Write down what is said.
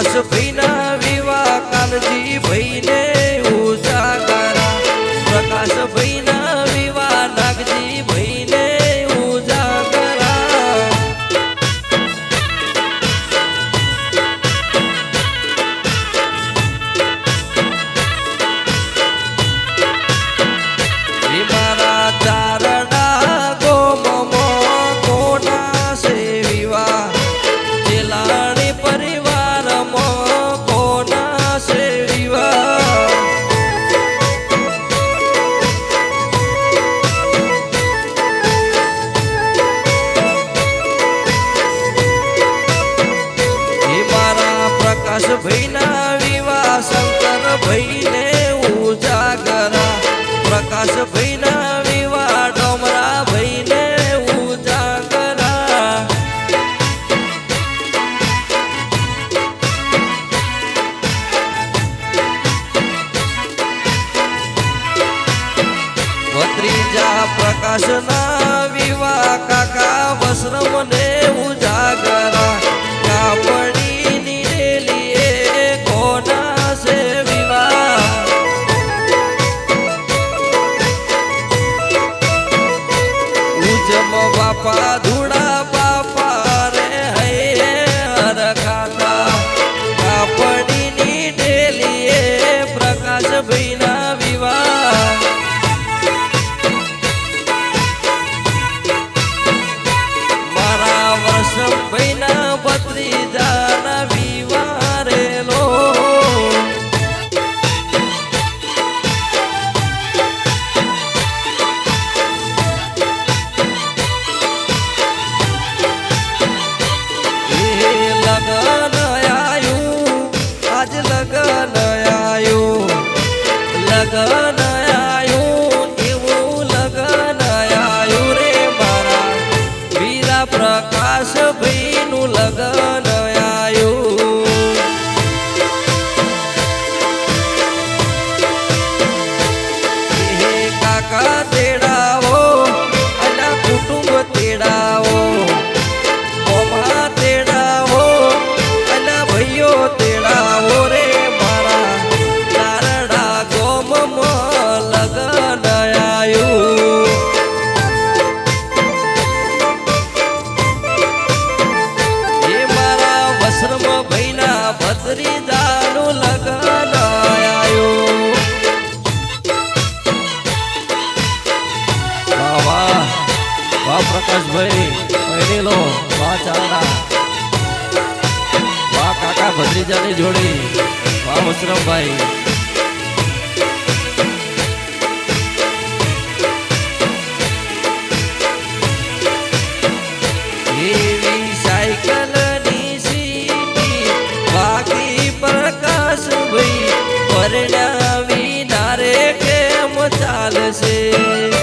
પ્રકાશભાઈના વિવાહ કાનજી ભાઈને ઉજાગરા. પ્રકાશભાઈ ભાઈને ઉજાગરા. પ્રકાશ ભાઈના વિવા ડોમરા ભાઈને ઉજાગરા. ભત્રીજા પ્રકાશના adequado. ભત્રીજાનું લગ્ન આવ્યું વાહ વાહ. પ્રકાશભાઈ પહેરેલો વાહ ચારા વાહ કાકા જોડી. વાહ વસરામભાઈ. પરણાવી નારે કેમ ચાલશે?